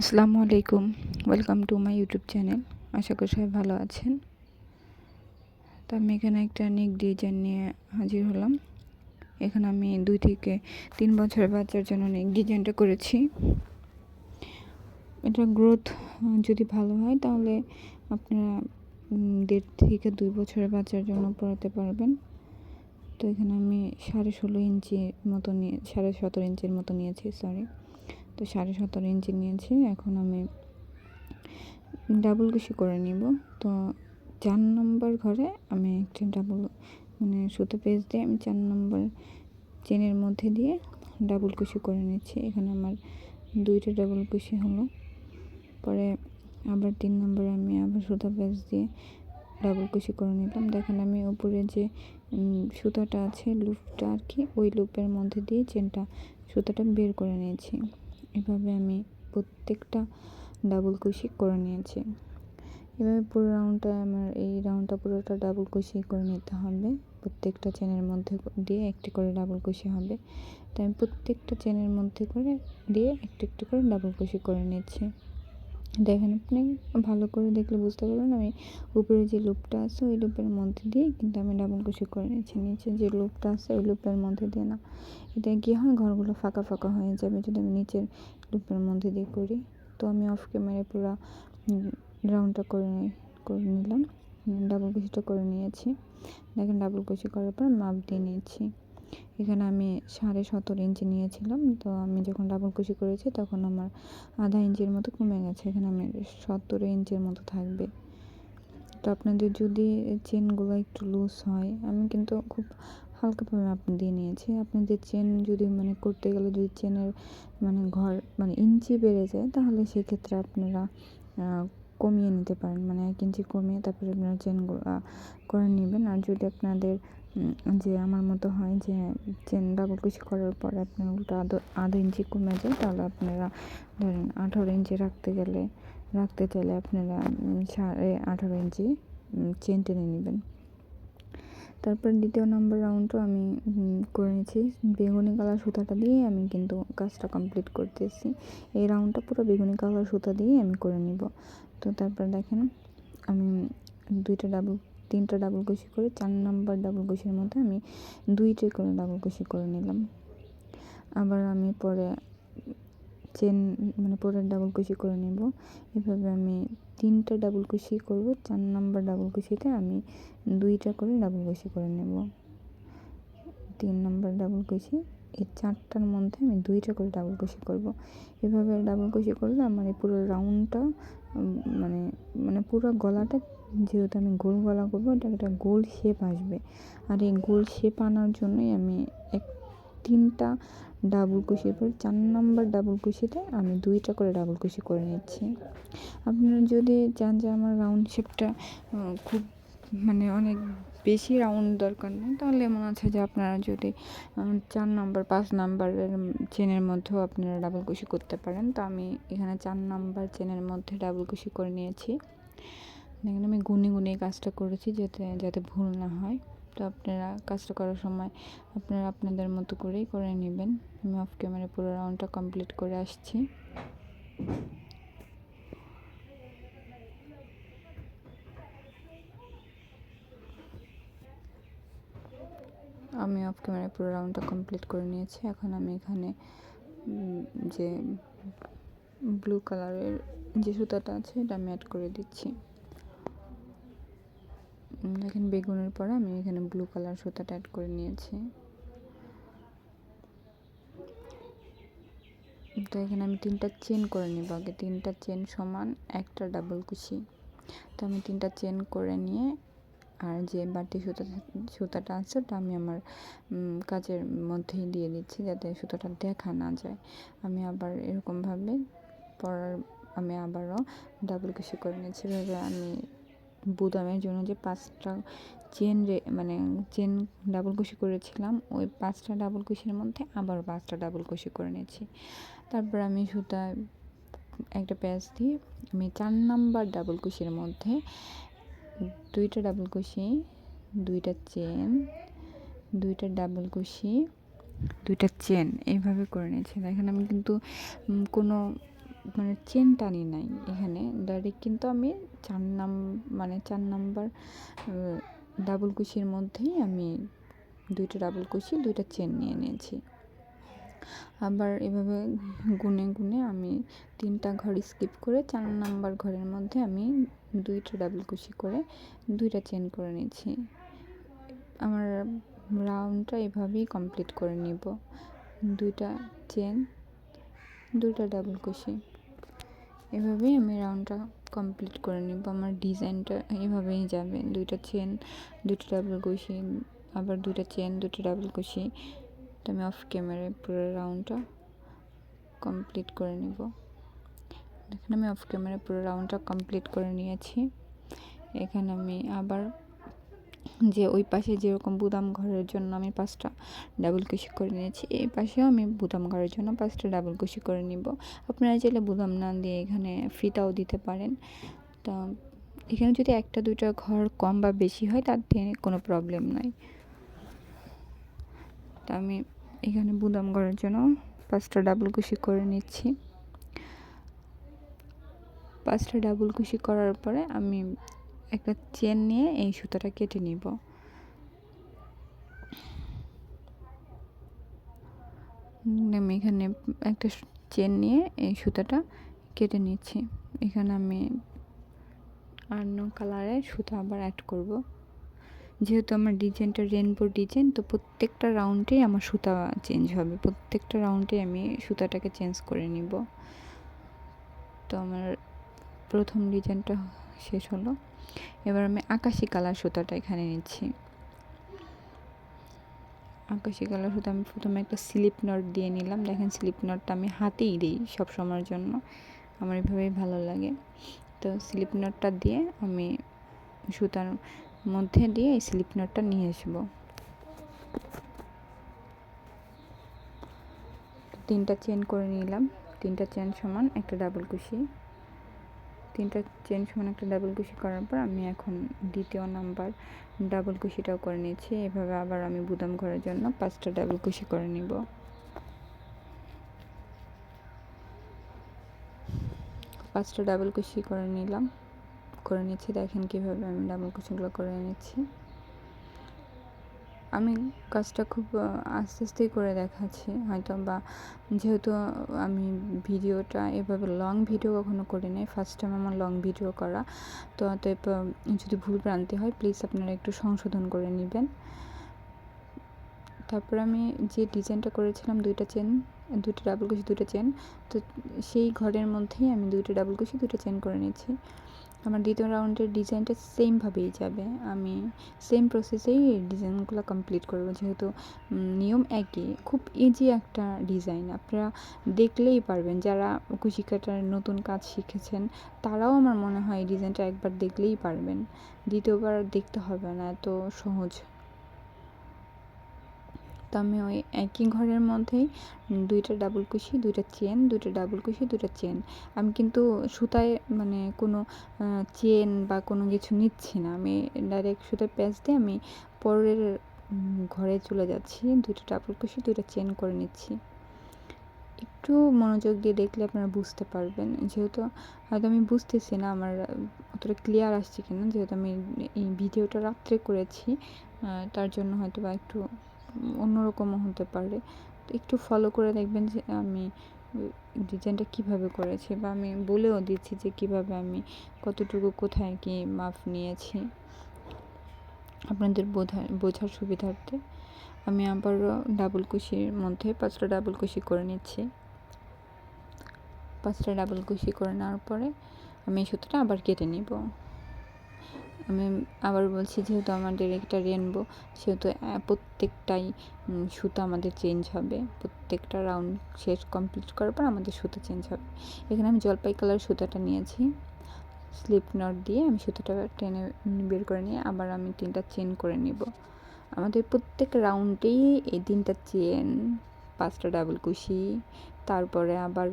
আসসালামু আলাইকুম। Welcome to my YouTube channel আশা করি সবাই ভালো আছেন। তো আমি এখানে একটা নেক ডিজাইন নিয়ে হাজির হলাম। এখানে আমি দুই থেকে তিন বছরের বাচ্চার জন্য নেক ডিজাইনটা করেছি। এটা গ্রোথ যদি ভালো হয় তাহলে আপনারা দেড় থেকে দুই বছরের বাচ্চার জন্য পড়াতে পারবেন। তো এখানে আমি সাড়ে ষোলো ইঞ্চি মতো নিয়ে, সাড়ে সতেরো ইঞ্চির মতো নিয়েছি সরি তো সাড়ে সতেরো ইঞ্চি নিয়েছি, এখন আমি ডাবল কুশি করে নিব। তো চার নম্বর ঘরে আমি একটা ডাবল মানে সুতো পেজ দিয়ে আমি চার নম্বর চেনের মধ্যে দিয়ে ডাবল কুশি করে নিচ্ছি। এখানে আমার দুইটা ডাবল কুশি হলো। পরে আবার তিন নম্বরে আমি আবার সুতো পেজ দিয়ে ডাবল কুশি করে নিলাম। দেখেন আমি উপরে যে সুতাটা আছে লুপটা আর কি, ওই লুপের মধ্যে দিয়ে চেনটা, সুতাটা বের করে নিয়েছি। এভাবে আমি প্রত্যেকটা ডাবল কুশি করে নিয়েছি। এভাবে পুরো রাউন্ডটা আমার এই রাউন্ডটা পুরোটা ডাবল কুশি করে নিতে হবে। প্রত্যেকটা চেনের মধ্যে দিয়ে একটি করে ডাবল কুশি হবে। তাই আমি প্রত্যেকটা চেনের মধ্যে করে দিয়ে একটু একটু করে ডাবল কুশি করে নিচ্ছি। দেখেন আপনি ভালো করে দেখলে বুঝতে পারবেন আমি উপরে যে লুপটা আছে ওই লুপের মধ্যে দিয়ে কিন্তু আমি ডাবল কুশি করে নিচ্ছি, নিচে যে লুপটা আছে ওই লুপের মধ্যে দিয়ে না। এটা কি হয়? ঘরগুলো ফাঁকা ফাঁকা হয়ে যাবে যদি আমি নিচের লুপের মধ্যে দিয়ে করি। তো আমি অফ ক্যামেরায় পুরো রাউন্ডটা করে করে নিলাম। ডাবল কুচিটা করে নিয়েছি। দেখেন ডাবল কুচি করার পর মাপ দিয়ে নিয়েছি এখানে আমি সাড়ে সতেরো ইঞ্চি নিয়েছিলাম, তো আমি যখন ডাবল কুচি করেছি তখন আমার আধা ইঞ্চির মতো কমে গেছে, এখানে আমি সতেরো ইঞ্চির মতো থাকবে। তো আপনাদের যদি চেনগুলো একটু লুজ হয়, আমি কিন্তু খুব হালকাভাবে মাপ দিয়ে নিয়েছি। আপনাদের চেন যদি মানে করতে গেলে যদি চেনের মানে ঘর মানে ইঞ্চি বেড়ে যায়, তাহলে সেক্ষেত্রে আপনারা কমিয়ে নিতে পারেন মানে এক ইঞ্চি কমিয়ে তারপরে আপনারা চেনগুলো করে নেবেন। আর যদি আপনাদের যে আমার মতো হয় যে চেন ডাবল কুচি করার পরে আপনার উল্টো আধা, আধ ইঞ্চি কমে যায়, তাহলে আপনারা ধরেন আঠারো ইঞ্চি রাখতে গেলে, রাখতে চাইলে আপনারা সাড়ে আঠারো ইঞ্চি চেন টেনে নেবেন। তারপর দ্বিতীয় নম্বর রাউন্ডও আমি করে নিয়েছি। বেগুনি কালার সুতাটা দিয়ে আমি কিন্তু কাজটা কমপ্লিট করতেছি। এই রাউন্ডটা পুরো বেগুনি কালার সুতা দিয়ে আমি করে নিব। তো তারপর দেখেন, আমি দুইটা ডাবল তিনটা ডাবল কুশি করে চার নম্বর ডাবল কুশির মধ্যে আমি দুইটা করে ডাবল কুশি করে নিলাম। আবার আমি পরে চেন মানে পরের ডাবল কুশি করে নেব। এভাবে আমি তিনটা ডাবল কুশি করব, চার নাম্বার ডাবল কুশিতে আমি দুইটা করে ডাবল কুশি করে নেব। তিন নাম্বার ডাবল কুশি এই চারটার মধ্যে আমি দুইটা করে ডাবল কুশি করব। এভাবে ডাবল কুশি করলে আমার এই পুরো রাউন্ডটা মানে মানে পুরো গলাটা যেহেতু আমি গোল গলা করব এটা একটা গোল শেপ আসবে। আর এই গোল শেপ আনার জন্যই আমি এক, তিনটা ডাবল কুশির পর, চার নম্বর ডাবল কুশিতে আমি দুইটা করে ডাবল কুশি করে নিচ্ছি। আপনারা যদি চান যে আমার রাউন্ড শেপটা খুব মানে অনেক বেশি রাউন্ড দরকার নেই, তাহলে মনে আছে যে আপনারা যদি চার নম্বর পাঁচ নাম্বারের চেনের মধ্যেও আপনারা ডাবল কুশি করতে পারেন। তো আমি এখানে চার নাম্বার চেনের মধ্যে ডাবল কুশি করে নিয়েছি। দেখেন, আমি গুনে গুনে কাজটা করেছি যাতে যাতে ভুল না হয়। তো আপনারা কাজটা করার সময় আপনারা আপনাদের মতো করেই করে নেবেন। আমি অফ ক্যামেরা পুরো রাউন্ডটা কমপ্লিট করে আসছি। আমি অফ ক্যামেরায় পুরো রাউন্ডটা কমপ্লিট করে নিয়েছি। এখন আমি এখানে যে ব্লু কালারের যে সুতাটা আছে, এটা আমি অ্যাড করে দিচ্ছি। দেখেন বেগুনের পরে আমি এখানে ব্লু কালার সুতাটা অ্যাড করে নিয়েছি। তো এখানে আমি তিনটা চেন করে নিব আগে। তিনটা চেন সমান, একটা ডাবল কুশি। তো আমি তিনটা চেন করে নিয়ে আর যে বাটি সুতা, সুতাটা আছে ওটা আমি আমার কাজের মধ্যেই দিয়ে দিচ্ছি যাতে সুতাটা দেখা না যায়। আমি আবার এরকমভাবে পরার, আমি আবারও ডাবল কুশি করে নিয়েছি। এভাবে আমি বুদামের জন্য যে পাঁচটা চেন রে মানে চেন ডাবল কুশি করেছিলাম, ওই পাঁচটা ডাবল কুশির মধ্যে আবার পাঁচটা ডাবল কুশি করে নিয়েছি। তারপর আমি সুতা একটা প্যাচ দিয়ে আমি চার নাম্বার ডাবল কুশির মধ্যে দুইটা ডাবল কুশি দুইটা চেন দুইটা ডাবল কুশি দুইটা চেন এইভাবে করে নিয়েছি। দেখেন আমি কিন্তু কোনো মানে চেন টানি নাই এখানে। ডাইরেক্ট কিন্তু আমি চার নাম মানে চার নাম্বার ডাবল কুশির মধ্যেই আমি দুইটা ডাবল কুশি, দুইটা চেন নিয়ে নিয়েছি। আবার এভাবে গুনে গুনে আমি তিনটা ঘর স্কিপ করে চার নাম্বার ঘরের মধ্যে আমি দুইটা ডাবল কুশি করে দুইটা চেন করে নিয়েছি। আমার রাউন্ডটা এভাবেই কমপ্লিট করে নিব। দুইটা চেন দুইটা ডাবল কুশি। এভাবেই আমি রাউন্ডটা কমপ্লিট করে নেব। আমার ডিজাইনটা এভাবেই যাবে। দুইটা চেন দুটো ডাবল কুশি আবার দুইটা চেন দুটো ডাবল কুশি তো আমি অফ ক্যামেরায় পুরো রাউন্ডটা কমপ্লিট করে নেব। এখানে আমি অফ ক্যামেরায় পুরো রাউন্ডটা কমপ্লিট করে নিয়েছি। এখানে আমি আবার যে ওই পাশে যেরকম বুদাম ঘরের জন্য আমি পাঁচটা ডাবল কুশি করে নিয়েছি, এই পাশেও আমি বুদাম ঘরের জন্য পাঁচটা ডাবল কুশি করে নিব। আপনারা চাইলে বুদাম না দিয়ে এখানে ফিতাও দিতে পারেন। তা এখানে যদি একটা, দুইটা ঘর কম বা বেশি হয়, তার থেকে কোনো প্রবলেম নাই। তা আমি এখানে বুদাম ঘরের জন্য পাঁচটা ডাবল কুশি করে নিচ্ছি। পাঁচটা ডাবল কুশি করার পরে আমি একটা চেন নিয়ে এই সুতাটা কেটে নিব। আমি এখানে একটা চেন নিয়ে এই সুতাটা কেটে নিচ্ছি। এখানে আমি অন্য কালারের সুতা আবার অ্যাড করব। যেহেতু আমার ডিজাইনটা রেনবো ডিজাইন তো প্রত্যেকটা রাউন্ডেই আমার সুতা চেঞ্জ হবে। প্রত্যেকটা রাউন্ডে আমি সুতাটাকে চেঞ্জ করে নিব। তো আমার প্রথম ডিজাইনটা শেষ হলো। এবার আমি আকাশি কালার সুতাটা এখানে নিচ্ছি। আকাশি কালার সুতা আমি প্রথমে একটা স্লিপ নট দিয়ে নিলাম। দেখেন স্লিপ নটটা আমি হাতেই দিই সব সময়ের জন্য। আমার এভাবেই ভালো লাগে। তো স্লিপ নটটা দিয়ে আমি সুতার মধ্যে দিয়ে এই স্লিপ নটটা নিয়ে আসব। তিনটা চেন করে নিলাম। তিনটা চেন সমান একটা ডাবল কুশি। তিনটা চেন সমান একটা ডাবল কুশি করার পর আমি এখন দ্বিতীয় নাম্বার ডাবল কুশিটাও করে নিয়েছি। এভাবে আবার আমি বুদাম করার জন্য পাঁচটা ডাবল কুশি করে নিব। পাঁচটা ডাবল কুশি করে নিলাম। করে নিচ্ছি, দেখেন কীভাবে আমি ডাবল কুশিগুলো করে নিচ্ছি। আমি কাজটা খুব আস্তে আস্তেই করে দেখাচ্ছি। হয়তো বা যেহেতু আমি ভিডিওটা এভাবে লং ভিডিও কখনো করি নাই ফার্স্ট টাইম আমার লং ভিডিও করা। তো অতএব যদি ভুল ভ্রান্তি হয় প্লিজ আপনারা একটু সংশোধন করে নেবেন। তারপর আমি যে ডিজাইনটা করেছিলাম, দুইটা চেন দুটো ডাবল কুশি দুটো চেন তো সেই ঘরের মধ্যেই আমি দুইটা ডাবল কুশি দুটো চেন করে নিয়েছি। আমার দ্বিতীয় রাউন্ডের ডিজাইনটা সেমভাবেই যাবে। আমি সেম প্রসেসেই ডিজাইনগুলো কমপ্লিট করব, যেহেতু নিয়ম একই। খুব ইজি একটা ডিজাইন আপনারা দেখলেই পারবেন, যারা কুশি কাটার নতুন কাজ শিখেছেন, তারাও আমার মনে হয় ডিজাইনটা একবার দেখলেই পারবেন। দ্বিতীয়বার দেখতে হবে না, এত সহজ। তো আমি ওই একই ঘরের মধ্যেই দুইটা ডাবল কুশি, দুইটা চেন দুইটা ডাবল কুশি, দুইটা চেন আমি কিন্তু সুতায় মানে কোনো চেন বা কোনো কিছু নিচ্ছি না। আমি ডাইরেক্ট সুতায় প্যাচ দিয়ে আমি পরের ঘরে চলে যাচ্ছি, দুইটা ডাবল কুশি, দুইটা চেন করে নিচ্ছি। একটু মনোযোগ দিয়ে দেখলে আপনারা বুঝতে পারবেন। যেহেতু হয়তো আমি বুঝতেছি না আমার অতটা ক্লিয়ার আসছে কিনা, যেহেতু আমি এই ভিডিওটা রাত্রে করেছি তার জন্য হয়তো বা একটু অন্যরকমও হতে পারে। তো একটু ফলো করে দেখবেন যে আমি ডিজাইনটা কীভাবে করেছি বা আমি বলেও দিচ্ছি যে কীভাবে আমি কতটুকু কোথায় কি মাপ নিয়েছি। আপনাদের বোঝা, বোঝার সুবিধার্থে আমি আবারও ডাবল কুশির মধ্যে পাঁচটা ডাবল কুশি করে নিচ্ছি। পাঁচটা ডাবল কুশি করে নেওয়ার পরে আমি সুতোটা আবার কেটে নিব। আমি আবার বলছি, যেহেতু আমাদের একটা রেনবো সেহেতু প্রত্যেকটাই সুতো আমাদের চেঞ্জ হবে। প্রত্যেকটা রাউন্ড শেষ কমপ্লিট করার পর আমাদের সুতো চেঞ্জ হবে। এখানে আমি জলপাই কালার সুতোটা নিয়েছি। স্লিপ নট দিয়ে আমি সুতোটা টেনে বের করে নিয়ে আবার আমি তিনটা চেন করে নিব। আমাদের প্রত্যেক রাউন্ডেই এই তিনটা চেন পাঁচটা ডাবল কুশি তারপরে আবার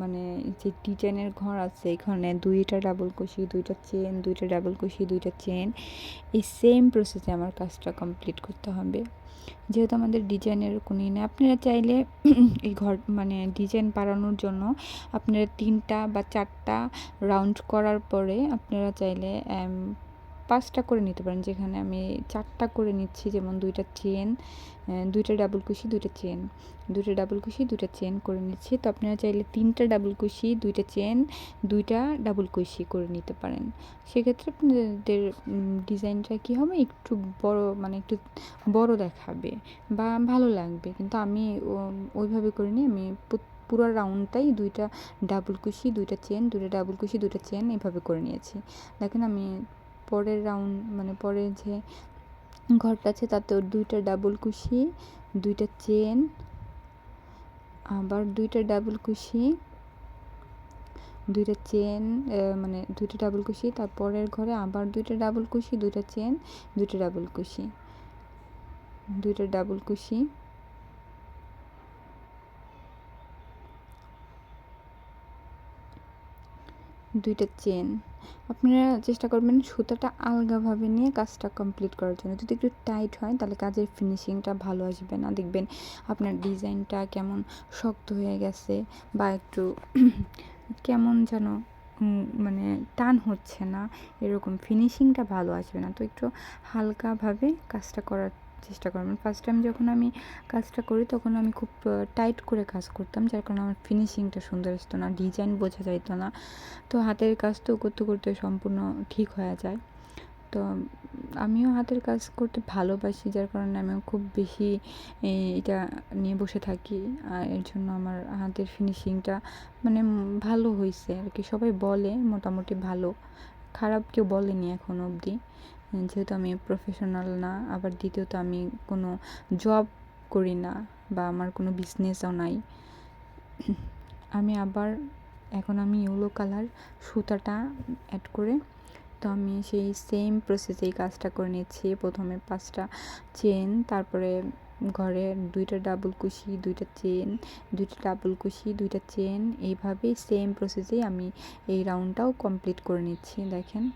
মানে যে ডিজাইনের ঘর আছে, এখানে দুইটা ডাবল কুশি দুইটা চেন দুইটা ডাবল কুশি দুইটা চেন এই সেম প্রসেসে আমার কাজটা কমপ্লিট করতে হবে। যেহেতু আমাদের ডিজাইনের কোনো নেই, আপনারা চাইলে এই ঘর মানে ডিজাইন বাড়ানোর জন্য আপনারা তিনটা বা চারটা রাউন্ড করার পরে আপনারা চাইলে পাঁচটা করে নিতে পারেন। যেখানে আমি চারটা করে নিচ্ছি, যেমন দুইটা চেন দুইটা ডাবল কুশি, দুইটা চেন। দুইটা ডাবল কুশি, দুইটা চেন করে নিচ্ছি। তো আপনারা চাইলে তিনটা ডাবল কুশি, দুইটা চেন, দুইটা ডাবল কুশি করে নিতে পারেন। সেক্ষেত্রে আপনাদের ডিজাইনটা কী হবে? একটু বড় মানে একটু বড় দেখাবে বা ভালো লাগবে। কিন্তু আমি ওইভাবে করিনি আমি পুরো রাউন্ডটাই দুইটা ডাবল কুশি, দুইটা চেন, দুইটা ডাবল কুশি, দুইটা চেন এভাবে করে নিয়েছি। দেখেন আমি পরের রাউন্ড মানে পরের যে ঘরটা আছে তাতেও দুইটা ডাবল কুশি, দুইটা চেন আবার দুইটা ডাবল কুশি, দুইটা চেন মানে দুইটা ডাবল কুশি তারপরের ঘরে আবার দুইটা ডাবল কুশি, দুইটা চেন দুইটা ডাবল কুশি, দুইটা ডাবল কুশি। দুইটা চেন। আপনারা চেষ্টা করবেন সুতাটা আলগাভাবে নিয়ে কাজটা কমপ্লিট করার জন্য। যদি একটু টাইট হয়, তাহলে কাজের ফিনিশিংটা ভালো আসবে না। দেখবেন আপনার ডিজাইনটা কেমন শক্ত হয়ে গেছে বা একটু কেমন যেন মানে টান হচ্ছে না। এরকম ফিনিশিংটা ভালো আসবে না। তো একটু হালকাভাবে কাজটা করার চেষ্টা করবেন ফার্স্ট টাইম যখন আমি কাজটা করি, তখন আমি খুব টাইট করে কাজ করতাম, যার কারণে আমার ফিনিশিংটা সুন্দর আসতো না ডিজাইন বোঝা যাইতো না। তো হাতের কাজ তো করতে করতে সম্পূর্ণ ঠিক হয়ে যায়। তো আমিও হাতের কাজ করতে ভালোবাসি, যার কারণে আমিও খুব বেশি এটা নিয়ে বসে থাকি। আর এর জন্য আমার হাতের ফিনিশিংটা মানে ভালো হয়েছে আর কি সবাই বলে মোটামুটি ভালো। খারাপ কেউ বলেনি এখন অবধি। যেহেতু আমি প্রফেশনাল না, আবার দ্বিতীয়ত আমি কোনো জব করি না বা আমার কোনো বিজনেসও নাই। আমি আবার, এখন আমি ইয়েলো কালার সুতাটা অ্যাড করে, তো আমি সেই সেম প্রসেসেই কাজটা করে নিচ্ছি। প্রথমে পাঁচটা চেন তারপরে ঘরে দুইটা ডাবল কুশি, দুইটা চেন দুইটা ডাবল কুশি, দুইটা চেন এইভাবেই সেম প্রসেসেই আমি এই রাউন্ডটাও কমপ্লিট করে নিচ্ছি, দেখেন।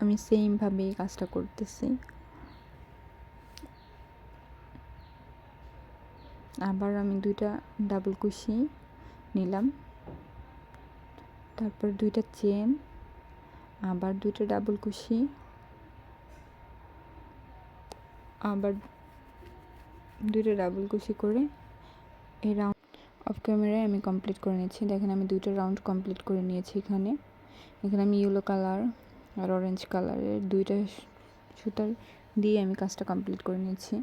আমি সেমভাবে এই কাজটা করতেছি। আবার আমি দুইটা ডাবল কুশি নিলাম। তারপর দুইটা চেন আবার দুইটা ডাবল কুশি। আবার দুইটা ডাবল কুশি করে এই রাউন্ড অফ ক্যামেরায় আমি কমপ্লিট করে নিয়েছি। দেখেন আমি দুইটা রাউন্ড কমপ্লিট করে নিয়েছি এখানে। এখানে আমি ইয়েলো কালার আর অরেঞ্জ কালারের দুইটা সুতার দিয়ে আমি কাজটা কমপ্লিট করে নিয়েছি।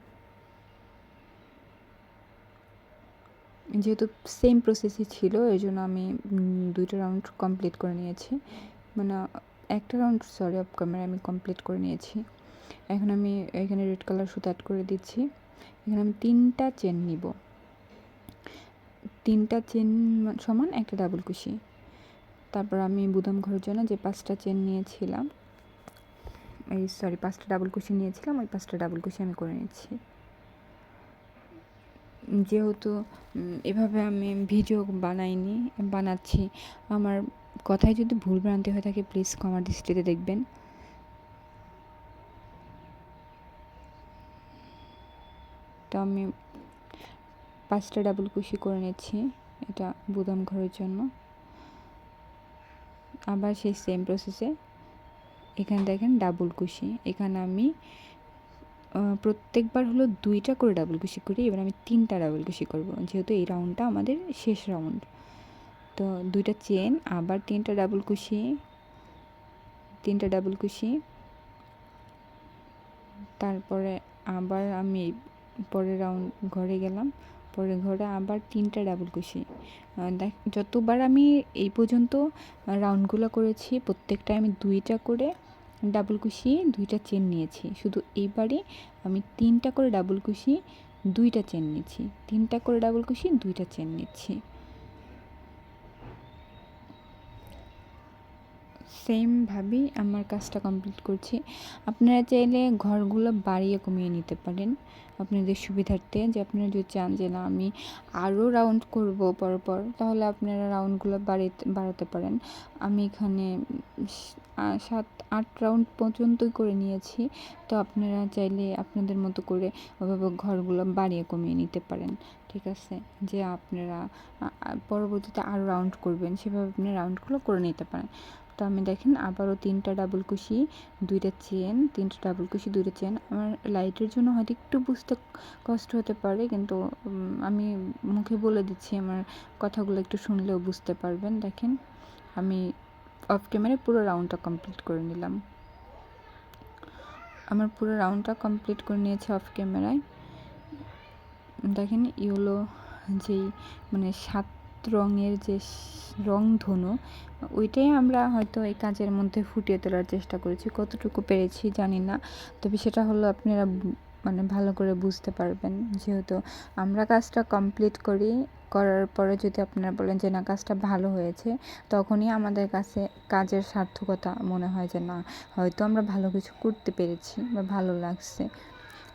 যেহেতু সেম প্রসেসই ছিল, এই জন্য আমি দুইটা রাউন্ড কমপ্লিট করে নিয়েছি। মানে একটা রাউন্ড সরি অফ ক্যামেরা আমি কমপ্লিট করে নিয়েছি। এখন আমি এখানে রেড কালার সুতো অ্যাড করে দিচ্ছি। এখানে আমি তিনটা চেন নিব। তিনটা চেন সমান একটা ডাবল কুশি। তারপর আমি বুদাম ঘরের জন্য যে পাঁচটা চেন নিয়েছিলাম, এই সরি পাঁচটা ডাবল কুশি নিয়েছিলাম, ওই পাঁচটা ডাবল কুশি আমি করে নিচ্ছি। যেহেতু এভাবে আমি ভিডিও বানাইনি, বানাচ্ছি, আমার কথায় যদি ভুল ভ্রান্তি হয়ে থাকে প্লিজ ক্ষমার দৃষ্টিতে দেখবেন। তো আমি পাঁচটা ডাবল কুশি করে নিচ্ছি, এটা বুদাম ঘরের জন্য। আবার সেই সেম প্রসেসে এখানে দেখেন ডাবল কুশি। এখানে আমি প্রত্যেকবার হলো দুইটা করে ডাবল কুশি করি, এবার আমি তিনটা ডাবল কুশি করব। যেহেতু এই রাউন্ডটা আমাদের শেষ রাউন্ড তো দুইটা চেন আবার তিনটা ডাবল কুশি, তিনটা ডাবল কুশি। তারপরে আবার আমি পরের রাউন্ড ঘরে গেলাম। পরে ঘরে আবার তিনটা ডাবল কুশি দেখ, যতবার আমি এই পর্যন্ত রাউন্ডগুলো করেছি প্রত্যেকটা আমি দুইটা করে ডাবল কুশি দুইটা চেন নিয়েছি। শুধু এইবারে আমি তিনটা করে ডাবল কুশি দুইটা চেন নিয়েছি। তিনটা করে ডাবল কুশি দুইটা চেন নিচ্ছি। সেমভাবেই আমার কাজটা কমপ্লিট করছি। আপনারা চাইলে ঘরগুলো বাড়িয়ে কমিয়ে নিতে পারেন আপনাদের সুবিধার্থে। যে আপনারা যদি চান যে না, আমি আরও রাউন্ড করব পরপর, তাহলে আপনারা রাউন্ডগুলো বাড়িতে বাড়াতে পারেন। আমি এখানে সাত, আট রাউন্ড পর্যন্তই করে নিয়েছি। তো আপনারা চাইলে আপনাদের মতো করে ওভাবে ঘরগুলো বাড়িয়ে কমিয়ে নিতে পারেন। ঠিক আছে? যে আপনারা পরবর্তীতে আরও রাউন্ড করবেন, সেভাবে আপনি রাউন্ডগুলো করে নিতে পারেন। তো আমি দেখেন আবারও তিনটা ডাবল কুশি, দুইটা চেন তিনটা ডাবল কুশি, দুইটা চেন আমার লাইটের জন্য হয়তো একটু বুঝতে কষ্ট হতে পারে, কিন্তু আমি মুখে বলে দিচ্ছি, আমার কথাগুলো একটু শুনলেও বুঝতে পারবেন। দেখেন, আমি অফ ক্যামেরায় পুরো রাউন্ডটা কমপ্লিট করে নিলাম। আমার পুরো রাউন্ডটা কমপ্লিট করে নিয়েছে অফ ক্যামেরায় দেখেন ইয়েলো যেই মানে সাত রঙের যে রং ধনু, ওইটাই আমরা হয়তো এই কাজের মধ্যে ফুটিয়ে তোলার চেষ্টা করেছি। কতটুকু পেরেছি জানি না। তবে সেটা হলো আপনারা মানে ভালো করে বুঝতে পারবেন। যেহেতু আমরা কাজটা কমপ্লিট করি, করার পরে যদি আপনারা বলেন যে না, কাজটা ভালো হয়েছে, তখনই আমাদের কাছে কাজের সার্থকতা মনে হয় যে না, হয়তো আমরা ভালো কিছু করতে পেরেছি বা ভালো লাগছে।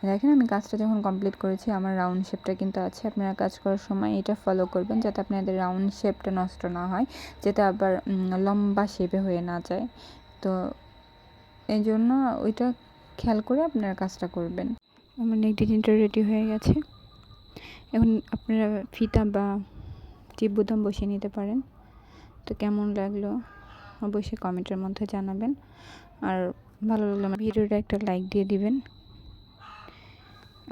দেখেন আমি কাজটা যখন কমপ্লিট করেছি, আমার রাউন্ড শেপটা কিন্তু আছে। আপনারা কাজ করার সময় এটা ফলো করবেন যাতে আপনাদের রাউন্ড শেপটা নষ্ট না হয়, যাতে আবার লম্বা শেপে হয়ে না যায়। তো এই জন্য ওইটা খেয়াল করে আপনারা কাজটা করবেন। আমার নেক ডিজাইনটা রেডি হয়ে গেছে। এখন আপনারা ফিতা বা টিপ বোতাম বসিয়ে নিতে পারেন। তো কেমন লাগল অবশ্যই কমেন্টের মধ্যে জানাবেন। আর ভালো লাগলে আমার ভিডিওটা একটা লাইক দিয়ে দিবেন।